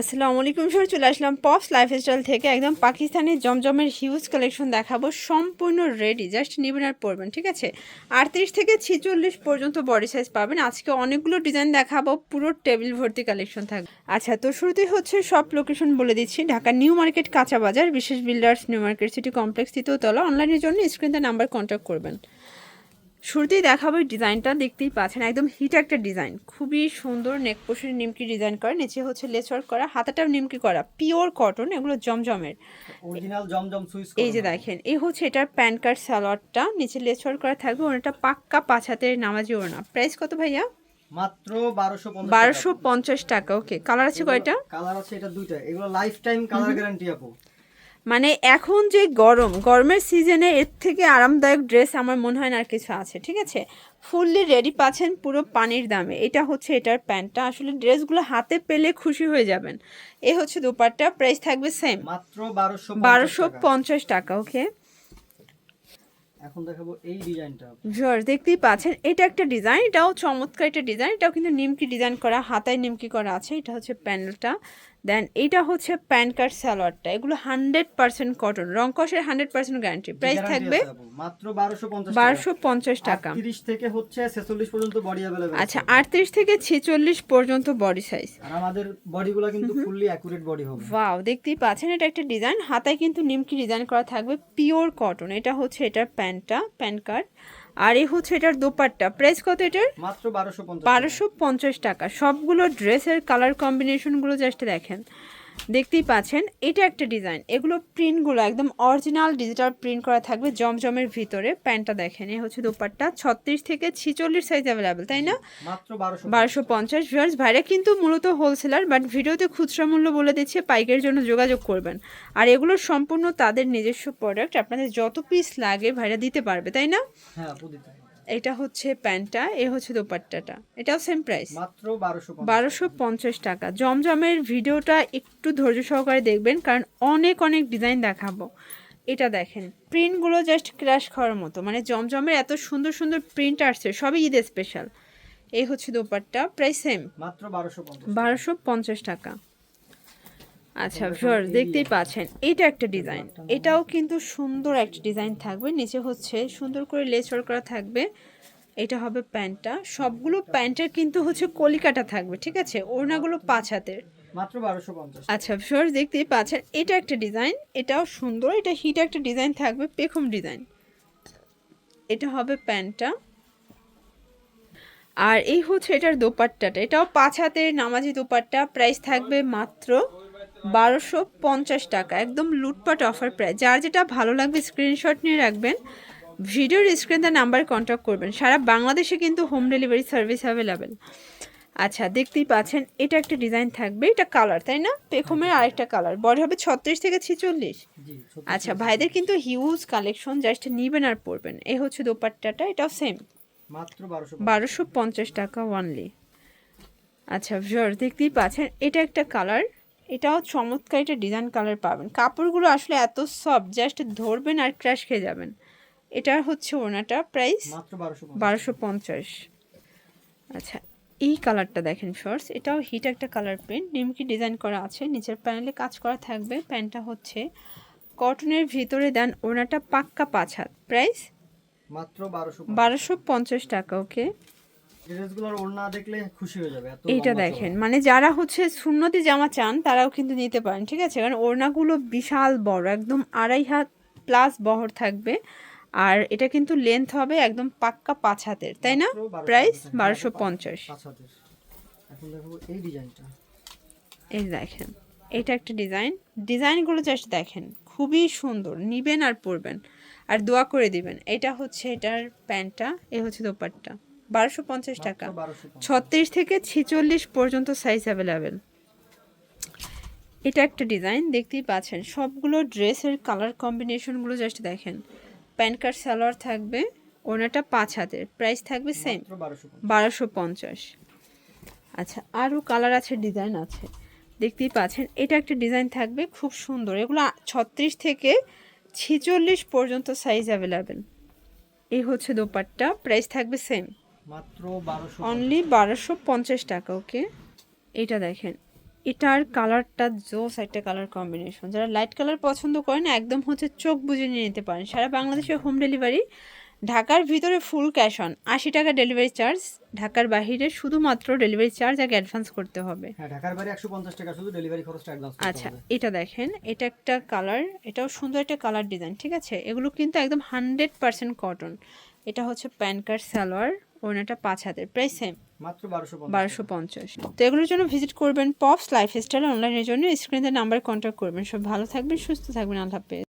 আসসালামু আলাইকুম সর চলে আসলাম পপস লাইফস্টাইল থেকে। একদম পাকিস্তানি জমজমের হিউজ কালেকশন দেখাবো। সম্পূর্ণ রেডি জাস্ট নেবেন আর পরবেন, ঠিক আছে? আটত্রিশ থেকে ছিচল্লিশ পর্যন্ত বডি সাইজ পাবেন। আজকে অনেকগুলো ডিজাইন দেখাবো, পুরো টেবিল ভর্তি কালেকশন থাকবে। আচ্ছা তো শুরুতেই হচ্ছে সব লোকেশন বলে দিচ্ছি। ঢাকা নিউ মার্কেট কাঁচা বাজার, বিশেষ builders new market city complex তৃতীয়তলা অনলাইনের জন্য স্ক্রিনতে নাম্বার কন্ট্যাক্ট করবেন। শুরুতেই দেখাবো ডিজাইনটা দেখতেই পাচ্ছেন একদম হিট একটা ডিজাইন খুবই সুন্দর নেক পোষের নিমকি ডিজাইন করা নিচে হচ্ছে লেস ওয়ার্ক করা হাতাটাও নিমকি করা পিওর কটন এগুলো জমজমের। অরিজিনাল জমজম সুইস এই যে দেখেন এই হচ্ছে এটার প্যান কার্ড সালোয়ারটা নিচে লেস ওয়ার্ক করা থাকবে ওনাটা পাক্কা পাঁচ হাতের নামাজি ওনা প্রাইস কত ভাইয়া? মাত্র 1250 বারোশো পঞ্চাশ টাকা ওকে কালার আছে কয়টা? কালার আছে এটা দুইটা এগুলো লাইফ টাইম কালার গ্যারান্টি আপু। মানে এখন যে গরম গরমের সিজনে এর থেকে আরামদায়ক ড্রেস আমার মনে হয় না আর কিছু আছে ঠিক আছে? ফুললি রেডি পাচ্ছেন পুরো পানির দামে। এটা হচ্ছে এটার প্যান্টটা। আসলে ড্রেসগুলো হাতে পেলে খুশি হয়ে যাবেন। এ হচ্ছে দুপাট্টা। প্রাইস থাকবে সেম মাত্র 1250 বারোশো পঞ্চাশ টাকা ওকে এখন দেখাবো এই ডিজাইনটা ভিউয়ার্স দেখতেই পাচ্ছেন এটা একটা ডিজাইন এটাও চমৎকার একটা ডিজাইন এটাও কিন্তু নিমকি ডিজাইন করা হাতায় নিমকি করা আছে। এটা হচ্ছে প্যানেলটা দেন এইটা হচ্ছে প্যান কার্ড সালোয়ারটা এগুলো হান্ড্রেড পার্সেন্ট কটন রংকসের হান্ড্রেড পার্সেন্ট গ্যারান্টি প্রাইস থাকবে মাত্র বারোশো পঞ্চাশ টাকা। তিরিশ থেকে হচ্ছে ছেচল্লিশ পর্যন্ত বডি আচ্ছা আটত্রিশ থেকে ছেচল্লিশ পর্যন্ত বডি সাইজ আমাদের বডিগুলো কিন্তু ফুললি অ্যাকুরেট বডি হবে। ওয়াও দেখতেই পাচ্ছেন এটা একটা ডিজাইন হাতায় কিন্তু নিমকি ডিজাইন করা থাকবে পিওর কটন এটা হচ্ছে এটার প্যান্টটা প্যান কার্ড আর এই হচ্ছে এটার দোপাট্টা। প্রাইস কত এটার? মাত্র 1250 বারোশো পঞ্চাশ টাকা। সবগুলো ড্রেসের কালার কম্বিনেশনগুলো জাস্ট দেখেন। দেখতেই পাচ্ছেন এটা একটা ডিজাইন। এগুলো প্রিন্টগুলো একদম অরিজিনাল ডিজিটাল প্রিন্ট করা থাকবে জমজমের ভিতরে। প্যান্টটা দেখেন এই হচ্ছে দোপাট্টা ছত্রিশ থেকে ছিচল্লিশ সাইজ অ্যাভেলেবেল তাই না? বারোশো পঞ্চাশ। ভিউয়ার্স ভাইরা কিন্তু মূলত হোলসেলার বাট ভিডিওতে খুচরা মূল্য বলে দিচ্ছে পাইকের জন্য যোগাযোগ করবেন। আর এগুলো সম্পূর্ণ তাদের নিজস্ব প্রোডাক্ট আপনাদের যত পিস লাগে ভাইরা দিতে পারবে তাই না? হ্যাঁ। এটা হচ্ছে প্যান্টটা এ হচ্ছে দোপাট্টাটা। এটাও সেম প্রাইস মাত্র 1250 বারোশো পঞ্চাশ টাকা। জমজমের ভিডিওটা একটু ধৈর্য সহকারে দেখবেন কারণ অনেক অনেক ডিজাইন দেখাবো। এটা দেখেন প্রিন্টগুলো জাস্ট ক্র্যাশ খাওয়ার মতো। মানে জমজমের এত সুন্দর সুন্দর প্রিন্ট আসছে সবই ঈদের স্পেশাল এই হচ্ছে দোপাট্টা প্রায় সেম মাত্র 1250 বারোশো পঞ্চাশ টাকা। আচ্ছা ভিউয়ার দেখতেই পাচ্ছেন। এটা একটা ডিজাইন এটাও কিন্তু সুন্দর একটা ডিজাইন থাকবে। নিচে হচ্ছে সুন্দর করে লেস করা থাকবে। এটা হবে প্যান্টটা। সবগুলো প্যান্টের কিন্তু হচ্ছে কলিকাটা থাকবে ঠিক আছে? ওড়নাগুলো পাঁচ হাতের। মাত্র 1250 আচ্ছা ভিউয়ার দেখতেই পাচ্ছেন। এটা একটা ডিজাইন এটাও সুন্দর। এটা হিট একটা ডিজাইন থাকবে পেখম ডিজাইন এটা হবে প্যান্টটা। আর এই হচ্ছে এটার দোপাট্টাটা। এটাও পাঁচ হাতের নামাজি দোপাট্টা। প্রাইস থাকবে মাত্র বারোশো পঞ্চাশ টাকা। একদম লুটপাট অফার প্রায় যার যেটা ভালো লাগবে স্ক্রিনশট নিয়ে রাখবেন। ভিডিওর স্ক্রিনে নাম্বার কন্ট্যাক্ট করবেন। সারা বাংলাদেশে কিন্তু হোম ডেলিভারি সার্ভিস অ্যাভেলেবেল আচ্ছা দেখতেই পাচ্ছেন এটা একটা ডিজাইন থাকবে। এটা কালার তাই না? পেখমের আরেকটা কালার বডি হবে ছত্রিশ থেকে ছিচল্লিশ। আচ্ছা ভাইদের কিন্তু হিউজ কালেকশন জাস্ট নিবেন আর পরবেন। এই হচ্ছে দোপাট্টাটা এটাও সেম মাত্র বারোশো পঞ্চাশ। টাকা ওয়ানলি আচ্ছা ভিউয়ার দেখতেই পাচ্ছেন এটা একটা কালার এটাও চমৎকার একটা ডিজাইন কালার পাবেন। কাপড়গুলো আসলে এত সফট জাস্ট ধরবেন আর ক্র্যাশ খেয়ে যাবেন। এটার হচ্ছে ওনাটা প্রাইস বারোশো পঞ্চাশ। আচ্ছা এই কালারটা দেখেন ফার্স্ট এটাও হিট একটা কালার প্রিন্ট নিমকি ডিজাইন করা আছে নিচের প্যানেলে কাজ করা থাকবে। প্যান্টটা হচ্ছে কটনের ভিতরে দেন ওনাটা পাক্কা পাঁচ হাত। প্রাইস মাত্র বারোশো বারোশো পঞ্চাশ টাকা ওকে ড্রেসগুলোর ওড়না দেখলে খুশি হয়ে যাবে এত এইটা দেখেন। মানে যারা হচ্ছে সুন্নতি জামা চান তারাও কিন্তু নিতে পারেন ঠিক আছে? কারণ ওড়নাগুলো বিশাল বড় একদম আড়াই হাত প্লাস বহর থাকবে। আর এটা কিন্তু লেন্থ হবে একদম পাক্কা পাঁচ হাতের তাই না? প্রাইস বারোশো পঞ্চাশ এই দেখেন এটা একটা ডিজাইন। ডিজাইনগুলো জাস্ট দেখেন খুবই সুন্দর নিবেন আর পরবেন। আর দোয়া করে দিবেন এটা হচ্ছে এটার প্যান্টটা এ হচ্ছে দোপাট্টা। বারোশো পঞ্চাশ টাকা। মাত্র 1250 ছত্রিশ থেকে ছিচল্লিশ পর্যন্ত সাইজ অ্যাভেলেবেল এটা একটা ডিজাইন দেখতেই পাচ্ছেন। সবগুলো ড্রেসের কালার কম্বিনেশনগুলো জাস্ট দেখেন। প্যান্ট কার্ড সালোয়ার থাকবে ওনাটা পাঁচ হাতের। প্রাইস থাকবে সেম বারোশো পঞ্চাশ। আচ্ছা আরও কালার আছে ডিজাইন আছে। দেখতেই পাচ্ছেন এটা একটা ডিজাইন থাকবে খুব সুন্দর। এগুলো ছত্রিশ থেকে ছিচল্লিশ পর্যন্ত সাইজ অ্যাভেলেবেল এই হচ্ছে দোপাট্টা প্রাইস থাকবে সেম মাত্র 1250 অনলি বারোশো পঞ্চাশ টাকা ওকে এটা দেখেন এটার কালারটা জোস একটা কালার কম্বিনেশন যারা লাইট কালার পছন্দ করেন একদম হচ্ছে চোখ বুঝে নিয়ে নিতে পারেন। সারা বাংলাদেশে হোম ডেলিভারি ঢাকার ভিতরে ফুল ক্যাশ অন আশি টাকা ডেলিভারি চার্জ ঢাকার বাহিরে শুধুমাত্র ডেলিভারি চার্জ আগে অ্যাডভান্স করতে হবে। হ্যাঁ ঢাকার বাইরে একশো পঞ্চাশ টাকা শুধু ডেলিভারি খরচটা অ্যাডভান্স আচ্ছা এটা দেখেন এটা একটা কালার এটাও সুন্দর একটা কালার ডিজাইন ঠিক আছে? এগুলো কিন্তু একদম হান্ড্রেড পার্সেন্ট কটন এটা হচ্ছে প্যান কার্ড সালোয়ার ওনাটা পাঁচ হাতের প্রায় সেম মাত্র বারোশো বারোশো পঞ্চাশ। তো এগুলোর জন্য ভিজিট করবেন পপস লাইফস্টাইল অনলাইনের জন্য। স্ক্রিনের নাম্বার কন্ট্যাক্ট করবেন। সব ভালো থাকবেন সুস্থ থাকবেন। আল্লাহ হাফেজ।